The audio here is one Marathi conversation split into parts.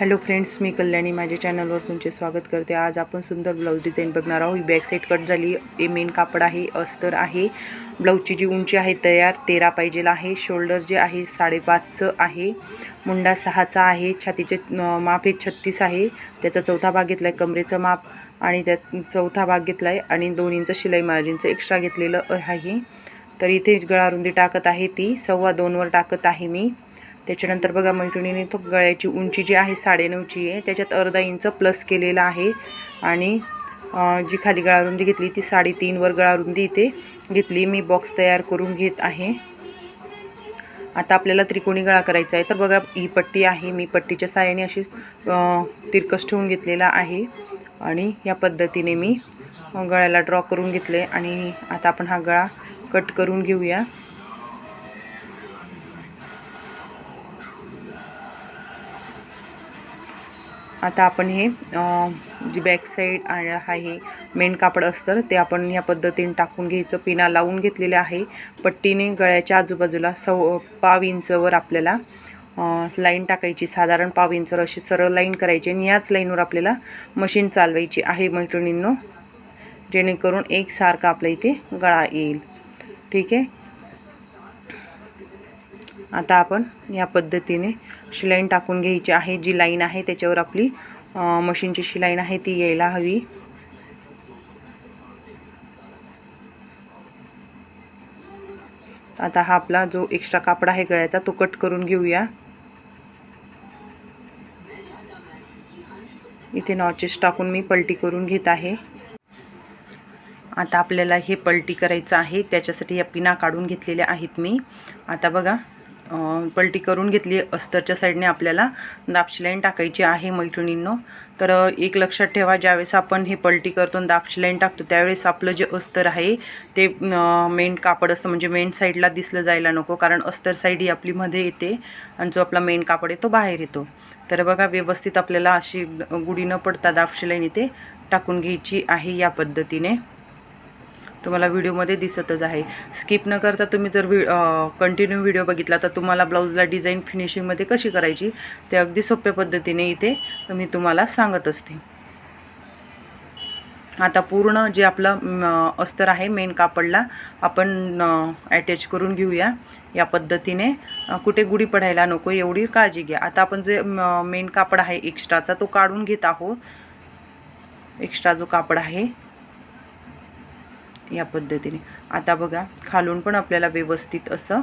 हॅलो फ्रेंड्स मी कल्याणी. माझ्या चॅनलवर तुमचे स्वागत करते. आज आपण सुंदर ब्लाऊज डिझाईन बघणार आहोत. ही बॅक साईड कट झाली. ए मेन कापड आहे अस्तर आहे. ब्लाऊजची जी उंची आहे तयार तेरा पाहिजेल आहे. शोल्डर जे आहे साडेपाचचं आहे. मुंडा सहाचा आहे. छातीचे माप हे छत्तीस आहे. त्याचा चौथा भाग घेतला आहे कमरेचं माप आणि त्यात चौथा भाग घेतला आहे आणि दोन इंच शिलाई मार्जिनचं एक्स्ट्रा घेतलेलं आहे. तर इथे गळारुंदी टाकत आहे ती. सव्वा दोनवर टाकत आहे मी. त्याच्यानंतर बघा मैत्रिणीने तो गळ्याची उंची जी आहे साडेनऊची आहे त्याच्यात अर्धा इंच प्लस केलेला आहे. आणि जी खाली गळारुंदी घेतली ती साडेतीनवर गळारुंदी इथे घेतली. मी बॉक्स तयार करून घेत आहे. आता आपल्याला त्रिकोणी गळा करायचा आहे. तर बघा ही पट्टी आहे. मी पट्टीच्या साह्याने अशी तिरकस ठेवून घेतलेला आहे. आणि या पद्धतीने मी गळ्याला ड्रॉ करून घेतले. आणि आता आपण हा गळा कट करून घेऊया. आता आपण हे जी जी आणि हा आहे मेन कापड असतं ते आपण ह्या पद्धतीने टाकून घ्यायचं. पिना लावून घेतलेले आहे. पट्टीने गळ्याच्या आजूबाजूला सव पाव इंचवर आपल्याला लाईन टाकायची. साधारण पाव इंचवर अशी सरळ लाईन करायची आणि याच लाईनवर आपल्याला मशीन चालवायची आहे मैत्रिणींनो. जेणेकरून एकसारखा आपल्या इथे गळा येईल. ठीक आहे? आता आपण या पद्धतीने शिलाईन टाकून घ्यायची आहे. जी लाईन आहे त्याच्यावर आपली मशीनची शिलाईन आहे ती यायला हवी. आता हा आपला जो एक्स्ट्रा कापड आहे गळ्याचा तो कट करून घेऊया. इथे नॉचेस टाकून मी पलटी करून घेत आहे. आता आपल्याला हे पलटी करायचं आहे. त्याच्यासाठी या पिना काढून घेतलेल्या आहेत मी. आता बघा पलटी करून घेतली अस्तरच्या साईडने आपल्याला दापशी लाईन टाकायची आहे मैत्रिणींनो. तर एक लक्षात ठेवा ज्यावेळेस आपण हे पलटी करतो दापशी लाईन टाकतो त्यावेळेस आपलं जे अस्तर आहे ते मेन कापड असतं म्हणजे मेन साईडला दिसलं जायला नको कारण अस्तर साईड ही आपली मध्ये येते आणि जो आपला मेन कापड आहे तो बाहेर येतो. तर बघा व्यवस्थित आपल्याला अशी गुढी न पडता दापशी लाईन इथे टाकून घ्यायची आहे या पद्धतीने. तुम्हाला व्हिडिओमध्ये दिसतच आहे. स्किप न करता तुम्ही जर व्हि कंटिन्यू व्हिडिओ बघितला तर तुम्हाला ब्लाऊजला डिझाईन फिनिशिंगमध्ये कशी करायची ते अगदी सोप्या पद्धतीने इथे मी तुम्हाला सांगत असते. आता पूर्ण जे आपलं अस्तर आहे मेन कापडला आपण अटॅच करून घेऊया. या पद्धतीने कुठे गुढी पडायला नको एवढी काळजी घ्या. आता आपण जे मेन कापड आहे एक्स्ट्राचा तो काढून घेत आहोत. एक्स्ट्रा जो कापड आहे या पद्धतीने. आता बघा खालून पण आपल्याला व्यवस्थित असं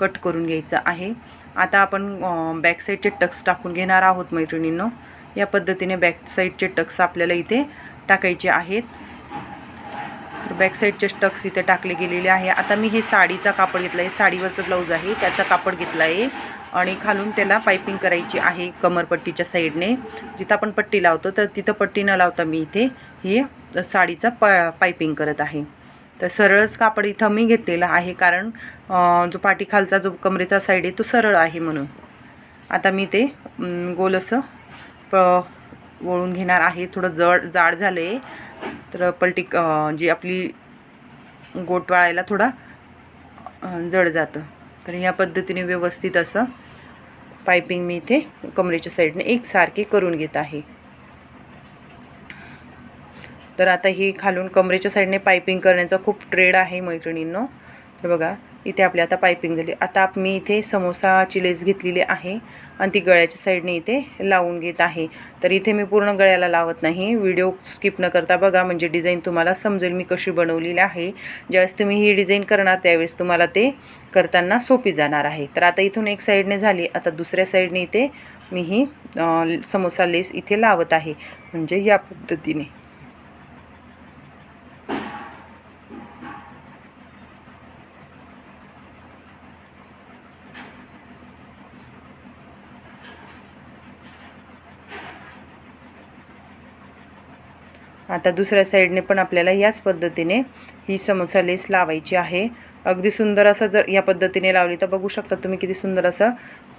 कट करून घ्यायचं आहे. आता आपण बॅक साईडचे टक्स टाकून घेणार आहोत मैत्रिणींनो. या पद्धतीने बॅक साईडचे टक्स आपल्याला इथे टाकायचे आहेत. तर बॅक साईडचे टक्स इथे टाकले गेलेले आहे. आता मी हे साडीचा कापड घेतला आहे. साडीवरचं ब्लाऊज आहे. त्याचा कापड घेतला आहे. आणि खालून त्याला पायपिंग करायची आहे कमरपट्टीच्या साईडने. जिथं आपण पट्टी लावतो तर तिथं पट्टी न लावता मी इथे हे साडीचा पा पायपिंग करत आहे. तर सरळच कापड इथं मी घेतलेलं आहे कारण जो पाठीखालचा जो कमरेचा साईड आहे तो सरळ आहे म्हणून. आता मी ते गोल असं प वळून घेणार आहे. थोडं जड जाड झालं आहे तर पलटी जी आपली गोट वाळायला थोडा जड जातं. तर ह्या पद्धतीने व्यवस्थित असं पायपिंग मी इथे कमरेच्या साईडने एकसारखे करून घेत आहे. तर आता ही खालून कमरेच्या साईडने पायपिंग करण्याचा खूप ट्रेड आहे मैत्रिणींनो. तर बघा इथे आपली आता पायपिंग झाली. आता आप- मी इथे समोसाची लेस घेतलेली आहे आणि ती गळ्याच्या साईडने इथे लावून घेत आहे. तर इथे मी पूर्ण गळ्याला लावत नाही. व्हिडिओ स्किप न करता बघा म्हणजे डिझाईन तुम्हाला समजेल मी कशी बनवलेली आहे. ज्यावेळेस तुम्ही ही डिझाईन करणार त्यावेळेस तुम्हाला ते करताना सोपी जाणार आहे. तर आता इथून एक साईडने झाली. आता दुसऱ्या साईडने इथे मी ही समोसा लेस इथे लावत आहे. म्हणजे या पद्धतीने. आता दुसऱ्या साईडने पण आपल्याला याच पद्धतीने ही समोसा लेस लावायची आहे. अगदी सुंदर असं जर या पद्धतीने लावली तर बघू शकता तुम्ही किती सुंदर असं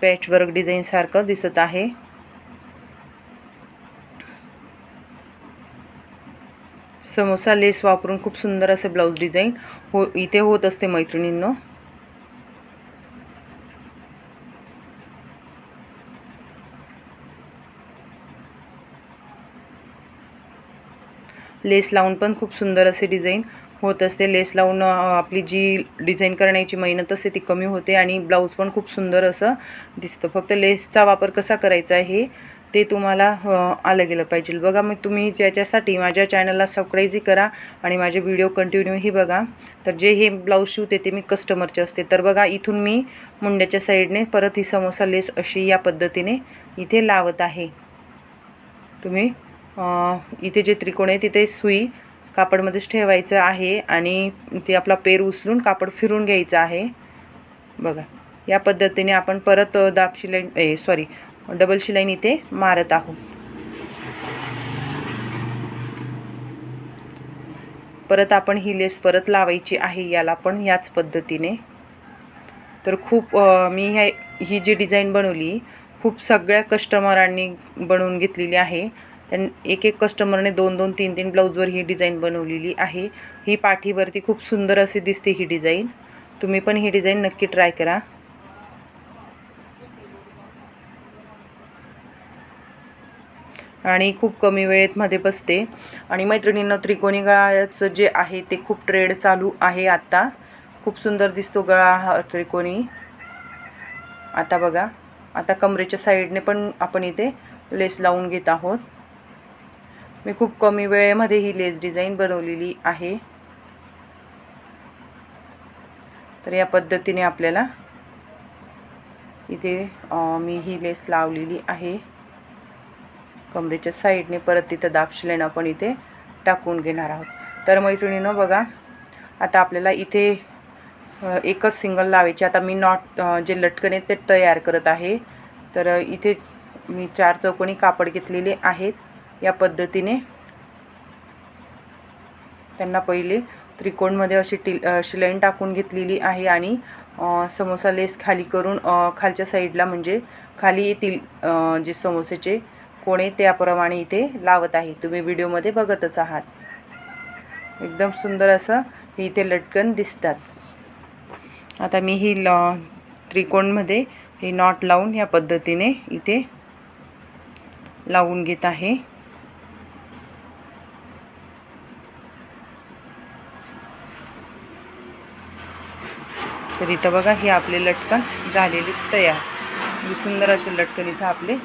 पॅचवर्क डिझाईनसारखं दिसत आहे. समोसा लेस वापरून खूप सुंदर असं ब्लाऊज डिझाईन हो इथे होत असते मैत्रिणींनो. लेस लावून पण खूप सुंदर असे डिझाईन होत असते. लेस लावून आपली जी डिझाईन करण्याची मेहनत असते ती कमी होते आणि ब्लाऊज पण खूप सुंदर असं दिसतं. फक्त लेसचा वापर कसा करायचा आहे ते तुम्हाला आलं गेलं पाहिजे. बघा मग तुम्ही ज्याच्यासाठी माझ्या चॅनलला सबस्क्राईबही करा आणि माझे व्हिडिओ कंटिन्यूही बघा. तर जे हे ब्लाऊज शिवते ते मी कस्टमरचे असते. तर बघा इथून मी मुंड्याच्या साईडने परत ही समोसा लेस अशी या पद्धतीने इथे लावत आहे. तुम्ही इथे जे त्रिकोण आहे तिथे सुई कापडमध्येच ठेवायचं आहे आणि ते आपला पेर उचलून कापड फिरून घ्यायचं आहे. बघा या पद्धतीने आपण परत दाब शिलाईन ए सॉरी डबल शिलाईन इथे मारत आहोत. परत आपण ही लेस परत लावायची आहे याला पण याच पद्धतीने. तर खूप मी ह्या ही जी डिझाईन बनवली खूप सगळ्या कस्टमरांनी बनवून घेतलेली आहे. त्यां एक एक कस्टमरने दोन दोन तीन तीन ब्लाऊजवर ही डिझाईन बनवलेली आहे. ही पाठीवरती खूप सुंदर अशी दिसते ही डिझाईन. तुम्ही पण ही डिझाईन नक्की ट्राय करा. आणि खूप कमी वेळेत मध्ये बसते. आणि मैत्रिणींना त्रिकोणी गळाचं जे आहे ते खूप ट्रेड चालू आहे आत्ता खूप सुंदर दिसतो गळा हा त्रिकोणी. आता बघा. आता कमरेच्या साईडने पण आपण इथे लेस लावून घेत आहोत. मी खूप कमी वेळेमध्ये ही लेस डिझाईन बनवलेली आहे. तर या पद्धतीने आपल्याला इथे मी ही लेस लावलेली आहे. कमरेच्या साईडने परत तिथं दापशिलेनं आपण इथे टाकून घेणार आहोत. तर मैत्रिणीनं बघा आता आपल्याला इथे एकच सिंगल लावायची. आता मी नॉट जे लटकन आहेत ते तयार करत आहे. तर इथे मी चार चौकोनी कापड घेतलेले आहेत. या पद्धतीने त्यांना पहिले त्रिकोणमध्ये अशी टिल अशी शिलाईन टाकून घेतलेली आहे आणि समोसा लेस खाली करून खालच्या साईडला म्हणजे खाली येतील जे समोसेचे कोणे त्याप्रमाणे इथे लावत आहे. तुम्ही व्हिडिओमध्ये बघतच आहात. एकदम सुंदर असं हे इथे लटकन दिसतात. आता मी ही ल त्रिकोणमध्ये हे नॉट लावून या पद्धतीने इथे लावून घेत आहे. तर इथं बघा हे आपले लटकन झालेले तयार. म्हणजे सुंदर असे लटकन इथं आपले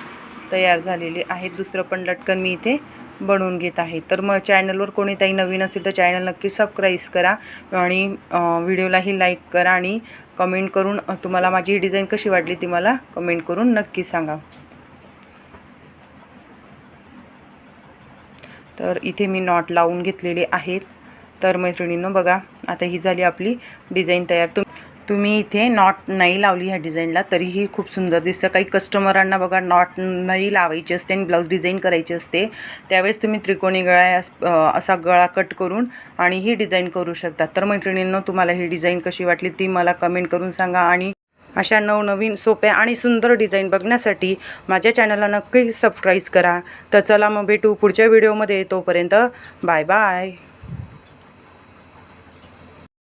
तयार झालेले आहेत दुसरं पण लटकन मी इथे बनवून घेत आहे. तर मग चॅनलवर कोणी ताई नवीन असेल तर चॅनल नक्की सबस्क्राईब करा आणि व्हिडिओलाही लाईक करा आणि कमेंट करून तुम्हाला माझी ही डिझाईन कशी वाटली ती मला कमेंट करून नक्की सांगा. तर इथे मी नॉट लावून घेतलेले आहेत. तर मैत्रिणींनो बघा आता ही झाली आपली डिझाईन तयार. तुम्ही इथे नॉट नाही लावली ह्या डिझाईनला तरीही खूप सुंदर दिसतं. काही कस्टमरांना बघा नॉट नाही लावायची असते आणि ब्लाऊज डिझाईन करायची असते. त्यावेळेस तुम्ही त्रिकोणी गळा असा गळा कट करून आणि ही डिझाईन करू शकता. तर मैत्रिणींनो तुम्हाला ही डिझाईन कशी वाटली ती मला कमेंट करून सांगा आणि अशा नवनवीन सोप्या आणि सुंदर डिझाईन बघण्यासाठी माझ्या चॅनलला नक्की सबस्क्राईब करा. तर चला मग भेटू पुढच्या व्हिडिओमध्ये. तोपर्यंत बाय बाय.